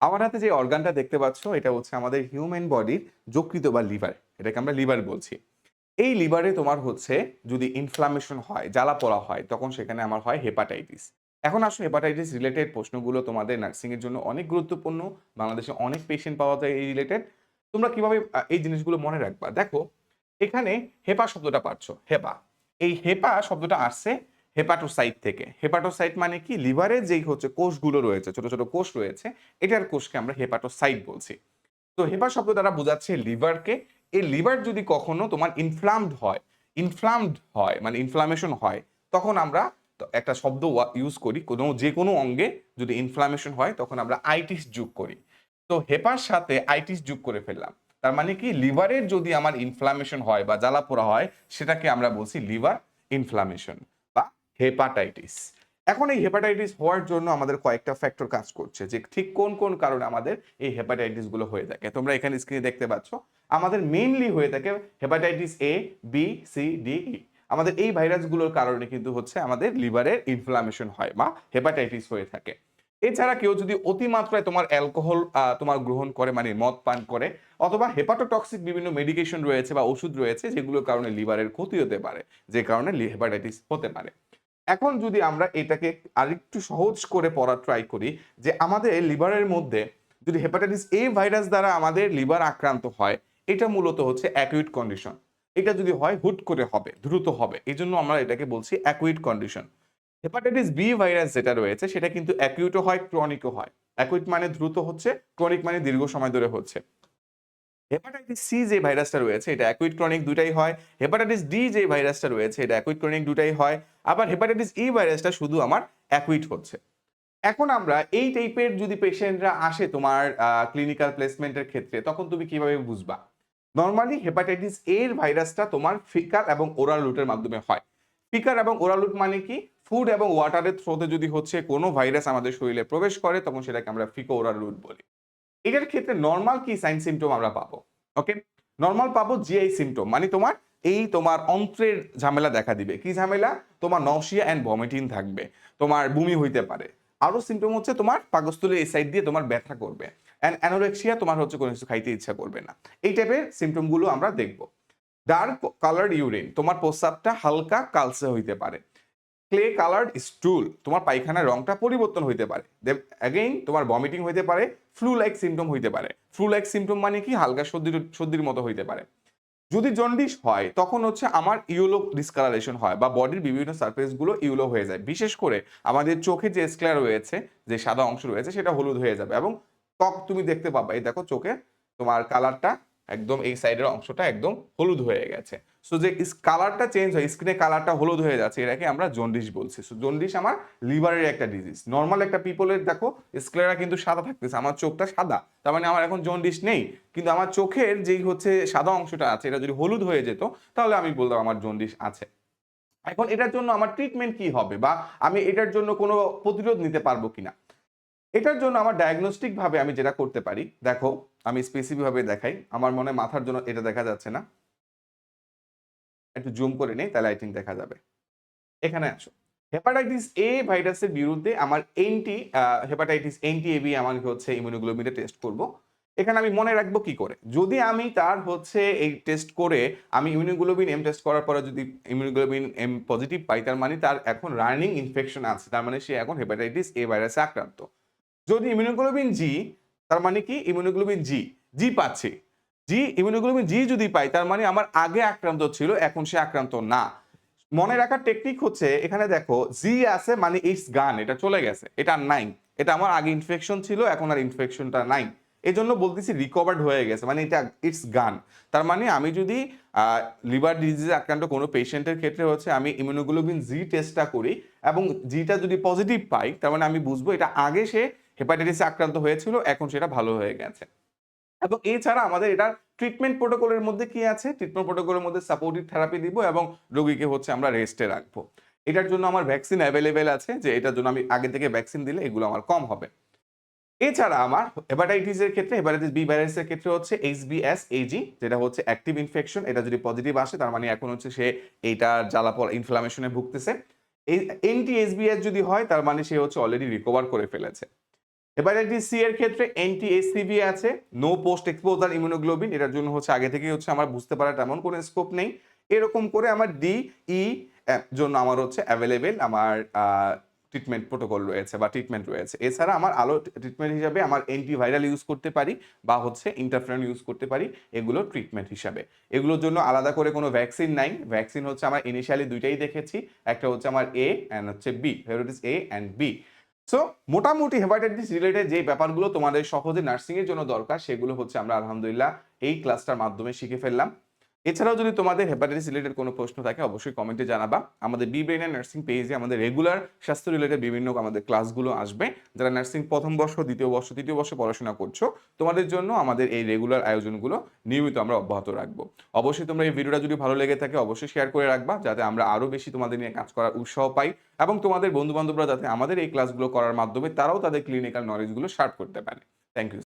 আমার হাতে যে অর্গানটা দেখতে পাচ্ছ, এটা হচ্ছে আমাদের হিউম্যান বডির যকৃত বা লিভার এটাকে আমরা লিভার বলছি। এই লিভারে তোমার হচ্ছে যদি ইনফ্লামেশন হয়, জ্বালা পড়া হয়, তখন সেখানে আমার হয় হেপাটাইটিস এখন আসো হেপাটাইটিস রিলেটেড প্রশ্নগুলো তোমাদের নার্সিং এর জন্য অনেক গুরুত্বপূর্ণ, বাংলাদেশে অনেক পেশেন্ট পাওয়া যায় এই রিলেটেড তোমরা কীভাবে এই জিনিসগুলো মনে রাখবা? দেখো, এখানে হেপা শব্দটা পাচ্ছ, হেপা। এই হেপা শব্দটা আসছে হেপাটোসাইট থেকে। হেপাটোসাইট মানে কি? লিভারের যেই হচ্ছে কোষগুলো রয়েছে, ছোট ছোট কোষ রয়েছে, এটার কোষকে আমরা হেপাটোসাইট বলছি। তো হেপা শব্দ দ্বারা বোঝাচ্ছে লিভারকে এই লিভার যদি কখনো তোমার ইনফ্লামড হয় ইনফ্লামড হয় মানে ইনফ্লামেশন হয়, তখন আমরা একটা শব্দ ইউজ করি, কোনো, যে কোনো অঙ্গে যদি ইনফ্লামেশন হয়, তখন আমরা আইটিস যোগ করি। তো হেপার সাথে আইটিস যোগ করে ফেললাম। তার মানে কি? লিভারের যদি আমার ইনফ্লামেশন হয় বা জ্বালা পোড়া হয়, সেটাকে আমরা বলছি লিভার ইনফ্লামেশন হেপাটাইটিস এখন এই হেপাটাইটিস হওয়ার জন্য আমাদের কয়েকটা ফ্যাক্টর কাজ করছে যে ঠিক কোন কোন কারণে আমাদের এই হেপাটাইটিসগুলো হয়ে থাকে। তোমরা এখানে স্ক্রিনে দেখতে পাচ্ছ, আমাদের মেইনলি হয়ে থাকে hepatitis A B C D E আমাদের এই ভাইরাসগুলোর কারণে কিন্তু হচ্ছে আমাদের লিভারের ইনফ্লামেশন হয় বা হেপাটাইটিস হয়ে থাকে। এছাড়া কেউ যদি অতিমাত্রায় তোমার অ্যালকোহল তোমার গ্রহণ করে মানে মদ পান করে, অথবা হেপাটোটক্সিক বিভিন্ন মেডিকেশন রয়েছে বা ওষুধ রয়েছে, যেগুলোর কারণে লিভারের ক্ষতি হতে পারে, যে কারণে হেপাটাইটিস হতে পারে। এখন যদি আমরা এটাকে আরেকটু সহজ করে পড়ার ট্রাই করি, যে আমাদের লিভারের মধ্যে যদি হেপাটাইটিস এ ভাইরাস দ্বারা আমাদের লিভার আক্রান্ত হয়, এটা মূলত হচ্ছে অ্যাকুইট কন্ডিশন এটা যদি হয়, হুট করে হবে, দ্রুত হবে। এই জন্য আমরা এটাকে বলছি acute condition hepatitis B virus যেটা রয়েছে, সেটা কিন্তু অ্যাকিউটও হয় ক্রনিকও হয়। অ্যাকুইট মানে দ্রুত হচ্ছে ক্রনিক মানে দীর্ঘ সময় ধরে হচ্ছে। হেপাটাইটিস সি যে ভাইরাসটা রয়েছে, এটা অ্যাকুইট ক্রনিক দুটাই হয়। হেপাটাইটিস ডি যে ভাইরাসটা রয়েছে, এটা অ্যাকুইট ক্রনিক দুটাই হয়। আবার হেপাটাইটিস ই ভাইরাসটা শুধু আমার অ্যাকুইট হচ্ছে। এখন আমরা এই টাইপের যদি পেশেন্টরা আসে তোমার ক্লিনিক্যাল প্লেসমেন্টের ক্ষেত্রে, তখন তুমি কীভাবে বুঝবা? নর্মালি হেপাটাইটিস এর ভাইরাসটা তোমার ফিকার এবং ওরাল রুটের মাধ্যমে হয়। ফিকার এবং ওরাল রুট মানে কি? ফুড এবং ওয়াটারের থ্রোতে যদি হচ্ছে কোনো ভাইরাস আমাদের শরীরে প্রবেশ করে, তখন সেটাকে আমরা ফিকো ওরাল রুট বলি। এটার ক্ষেত্রে নর্মাল কি সাইন সিমটম আমরা পাবো? ওকে নর্মাল পাবো জিআই সিমটম মানে তোমার এই তোমার অন্ত্রের ঝামেলা দেখা দিবে। কি ঝামেলা? তোমার নসিয়া অ্যান্ড ভমিটিং থাকবে। তোমার বমি হইতে পারে। আরও সিমটম হচ্ছে তোমার পাকস্থলীর এই সাইড দিয়ে তোমার ব্যথা করবে। অ্যান্ড অ্যানোরেক্সিয়া তোমার হচ্ছে কোনো কিছু খাইতে ইচ্ছা করবে না। এই টাইপের সিমটমগুলো আমরা দেখব। ডার্ক কালার ইউরিন তোমার প্রস্রাবটা হালকা কালসে হইতে পারে। ক্লে কালার্ড স্টুল তোমার পায়খানার রংটা পরিবর্তন হইতে পারে। অ্যাগেইন তোমার ভমিটিং হইতে পারে ফ্লু লাইক সিমটম হইতে পারে। ফ্লু লাইক সিমটম মানে কি? হালকা সর্দির সর্দির মতো হইতে পারে। যদি জন্ডিস হয়, তখন হচ্ছে আমার ইউলো ডিসকালারেশন হয় বা বডির বিভিন্ন সারফেসগুলো ইউলো হয়ে যায়। বিশেষ করে আমাদের চোখে যে স্ক্লেয়ার রয়েছে, যে সাদা অংশ রয়েছে, সেটা হলুদ হয়ে যাবে এবং ত্বক তুমি দেখতে পাবা। এই দেখো চোখে তোমার কালারটা একদম এই সাইডের অংশটা একদম হলুদ হয়ে গেছে। সো যে কালারটা চেঞ্জ হয় স্কিনে কালারটা হলুদ হয়ে যাচ্ছে, এটাকে আমরা জন্ডিস বলছি। সো জন্ডিস আমার লিভারের একটা ডিজিজ নর্মাল একটা পিপলের দেখো স্ক্লেরা কিন্তু সাদা থাকতেছে, আমার চোখটা সাদা। তার মানে আমার এখন জন্ডিস নেই। কিন্তু আমার চোখের যেই হচ্ছে সাদা অংশটা আছে, এটা যদি হলুদ হয়ে যেত, তাহলে আমি বলতাম আমার জন্ডিস আছে। এখন এটার জন্য আমার ট্রিটমেন্ট কি হবে? বা আমি এটার জন্য কোনো প্রতিরোধ নিতে পারব কিনা? এটার জন্য আমার ডায়াগনস্টিক ভাবে আমি যেটা করতে পারি, দেখো, আমি স্পেসিফিক ভাবে দেখাই। আমার মনে মাথার জন্য এটা দেখা যাচ্ছে না। একটু জুম করে নেই তাহলে আই থিঙ্ক দেখা যাবে। এখানে আসো। হেপাটাইটিস এ ভাইরাসের বিরুদ্ধে আমার এনটি হেপাটাইটিস এনটি এবি আমাকে হচ্ছে ইমিউনোগ্লোবিনটা টেস্ট করব। এখানে আমি মনে রাখব কি করে? যদি আমি তার হচ্ছে এই টেস্ট করে আমি ইমিউনোগ্লোবিন এম টেস্ট করার পরে যদি ইমিউনোগ্লোবিন এম পজিটিভ পাই তার মানে তার এখন রানিং ইনফেকশন আছে তার মানে সে এখন হেপাটাইটিস এ ভাইরাসে আক্রান্ত। যদি ইমিউনোগ্লোবিন জি তার মানে কি? ইমিউনোগ্লোবিন জি জি পাচ্ছে। জি ইমিউনোগ্লোবিন জি যদি পাই, তার মানে আমার আগে আক্রান্ত ছিল, এখন সে আক্রান্ত না। মনে রাখার টেকনিক হচ্ছে, এখানে দেখো জি আছে মানে ইটস গান এটা চলে গেছে, এটা নাই। এটা আমার আগে ইনফেকশন ছিল, এখন আর ইনফেকশনটা নাই। এই জন্য বলতেছি রিকভার্ড হয়ে গেছে মানে এটা ইটস গান তার মানে আমি যদি লিভার ডিজিজে আক্রান্ত কোনো পেশেন্টের ক্ষেত্রে হচ্ছে, আমি ইমিউনোগ্লোবিন জি টেস্টটা করি এবং জিটা যদি পজিটিভ পাই, তার মানে আমি বুঝব এটা আগে সে হেপাটাইটিসে আক্রান্ত হয়েছিল, এখন সেটা ভালো হয়ে গেছে। এবং এছাড়া আমাদের এটা ট্রিটমেন্ট প্রোটোকলের মধ্যে কি আছে? ট্রিটমেন্ট প্রোটোকলের মধ্যে সাপোর্টিভ থেরাপি দিব এবং রোগীকে হচ্ছে আমরা রেস্টে রাখব। এটার জন্য আমার ভ্যাকসিন অ্যাভেলেবেল আছে, যে এটার জন্য আমি আগে থেকে ভ্যাকসিন দিলে এগুলো আমার কম হবে। এছাড়া আমার হেপাটাইটিসের ক্ষেত্রে হেপাটাইটিস বি ভাইরাসের ক্ষেত্রে হচ্ছে এইচবিএস এজি যেটা হচ্ছে অ্যাক্টিভ ইনফেকশন এটা যদি পজিটিভ আসে, তার মানে এখন হচ্ছে সে এইটার জ্বালাপল ইনফ্লামেশনে ভুগতেছে। এই এনটি এইচবিএস যদি হয়, তার মানে সে হচ্ছে অলরেডি রিকভার করে ফেলেছে। হেপাটাইটিস সি এর ক্ষেত্রে এনটি এসসিভি আছে। নো পোস্ট এক্সপোজার ইমিউনোগ্লোবিন এটার জন্য হচ্ছে আগে থেকেই হচ্ছে আমার বুঝতে পারা তেমন কোনো স্কোপ নেই। এরকম করে আমার ডি ই জন্য আমার হচ্ছে অ্যাভেলেবেল আমার ট্রিটমেন্ট প্রোটোকল রয়েছে বা ট্রিটমেন্ট রয়েছে। এছাড়া আমার আলো ট্রিটমেন্ট হিসাবে আমার অ্যান্টিভাইরাল ইউজ করতে পারি বা হচ্ছে ইন্টারফেরন ইউজ করতে পারি, এগুলো ট্রিটমেন্ট হিসাবে। এগুলোর জন্য আলাদা করে কোনো ভ্যাকসিন নাই। ভ্যাকসিন হচ্ছে আমার ইনিশিয়ালি দুইটাই দেখেছি, একটা হচ্ছে আমার এ অ্যান্ড হচ্ছে B hepatitis A and B so মোটামুটি হেপাটাইটিস রিলেটেড যে ব্যাপারগুলো তোমাদের সহজে নার্সিংয়ের জন্য দরকার, সেগুলো হচ্ছে আমরা আলহামদুলিল্লাহ এই ক্লাসটার মাধ্যমে শিখে ফেললাম। এছাড়াও যদি তোমাদের হেপাটাইটিস রিলেটেড কোনো প্রশ্ন থাকে, অবশ্যই কমেন্টে জানাবা। আমাদের বি ব্রেন নার্সিং পেজে আমাদের রেগুলার স্বাস্থ্য রিলেটেড বিভিন্ন আমাদের ক্লাসগুলো আসবে। যারা নার্সিং প্রথম বর্ষ, দ্বিতীয় বর্ষ, তৃতীয় বর্ষে পড়াশোনা করছ, তোমাদের জন্য আমাদের এই রেগুলার আয়োজনগুলো নিয়মিত আমরা অব্যাহত রাখব। অবশ্যই তোমরা এই ভিডিওটা যদি ভালো লেগে থাকে, অবশ্যই শেয়ার করে রাখবা, যাতে আমরা আরও বেশি তোমাদের নিয়ে কাজ করার উৎসাহ পাই এবং তোমাদের বন্ধু বান্ধবরা যাতে আমাদের এই ক্লাসগুলো করার মাধ্যমে তারাও তাদের ক্লিনিক্যাল নলেজগুলো শার্প করতে পারে। Thank you